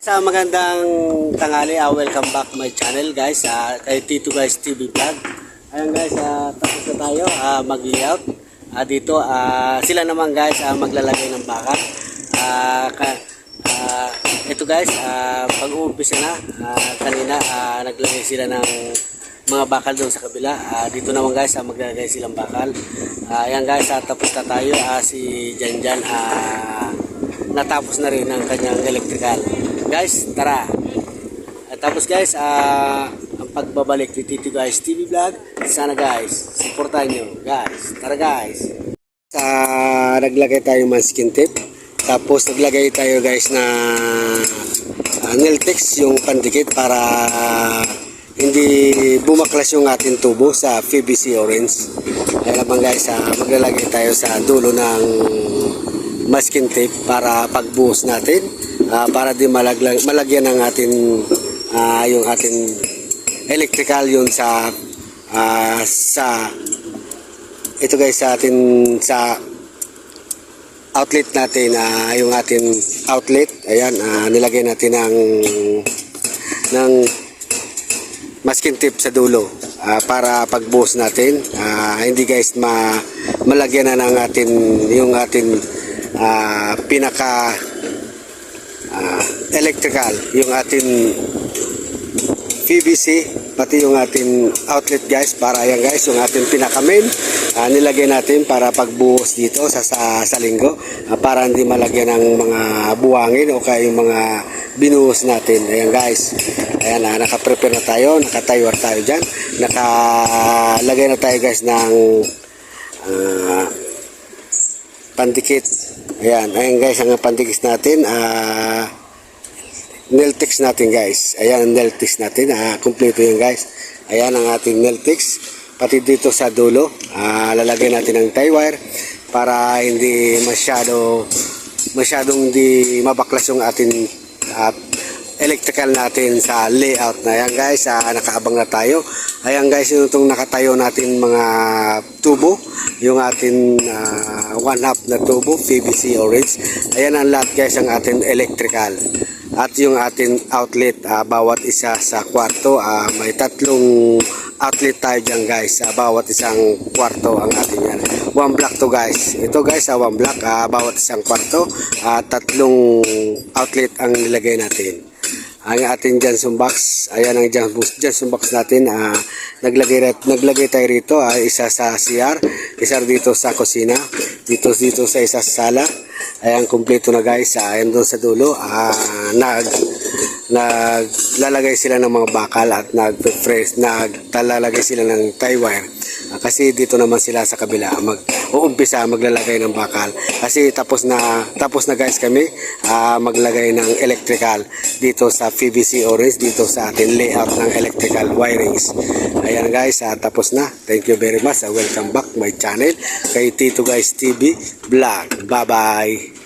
Sa magandang tanghali, ah, welcome back my channel guys, ah, kay Tito Guys TV Vlog. Ayan guys, ah, tapos na tayo ah, mag-layout. Ah, dito, ah, sila naman guys ah, maglalagay ng baka. Ka- ah, ito guys, ah, pag-uumpisa na, ah, kanina ah, naglagay sila ng mga bakal doon sa kabila. Ah, dito naman guys, ah, maglalagay silang bakal. Ah, ayan guys, ah, tapos na tayo. Ah, si Janjan, ah, natapos na rin ang kanyang electrical. Guys, tara. At tapos guys, ah, ang pagbabalik ni Tito Guys TV Vlog, sana guys, supportan nyo. Guys, tara guys. Sa naglagay tayo masking tape. Tapos naglagay tayo guys na uh, nail text yung pandikit para hindi bumaklas yung ating tubo sa PVC orange. Kaya naman guys, ah, maglalagay tayo sa dulo ng masking tape para pagbuhos natin ah, para di malaglag, malagyan ng atin ah, yung ating electrical yun sa ah, sa ito guys sa atin sa outlet natin ah, yung ating outlet ayan ah, nilagay natin ng ng masking tape sa dulo ah, para pagbuhos natin. Ah, hindi guys ma malagyan na ng atin yung ating ah, pinaka ah, electrical yung ating PVC pati yung ating outlet guys para yan guys yung ating pinaka main. Ah, nilagay natin para pagbuhos dito sa sa, sa linggo ah, para hindi malagyan ng mga buwangin o kaya yung mga binuhos natin. Ayan guys. Ayan ah, naka-prepare na tayo naka-tire tayo dyan. Nakalagay na tayo guys ng ah, pandikit ayan ayan guys ang pandikit natin ah nail text natin guys. Ayan ang nail natin. Ah, kumpleto yan guys. Ayan ang ating nail. Pati dito sa dulo, ah, lalagyan natin ng tie wire para hindi masyado masyadong hindi mabaklas yung ating ah, electrical natin sa layout na yan guys. Ah, nakaabang na tayo. Ayan guys, yung itong nakatayo natin mga tubo. Yung ating ah, one half na tubo, PVC orange. Ayan ang lahat guys ang ating electrical at yung ating outlet ah, bawat isa sa kwarto ah, may tatlong outlet tayo dyan guys sa bawat isang kwarto ang ating yan one block to guys ito guys sa one block ah, bawat isang kwarto ah, tatlong outlet ang nilagay natin ang ating Johnson box ayan ang Johnson box natin ah, naglagay, naglagay tayo rito ah, isa sa CR isa dito sa kusina dito dito sa isa sa sala. Ayan kumpleto na guys ah, ayan doon sa dulo ah, nag naglalagay sila ng mga bakal at nag-fresh nagtalalagay sila ng tie wire. Ah, kasi dito naman sila sa kabila mag uumpisa maglalagay ng bakal. Kasi tapos na tapos na guys kami ah, maglagay ng electrical dito sa PVC orange dito sa ating layout ng electrical wirings. Ayan guys ah, tapos na. Thank you very much. Ah, welcome back my channel kay Tito Guys TV vlog. Bye bye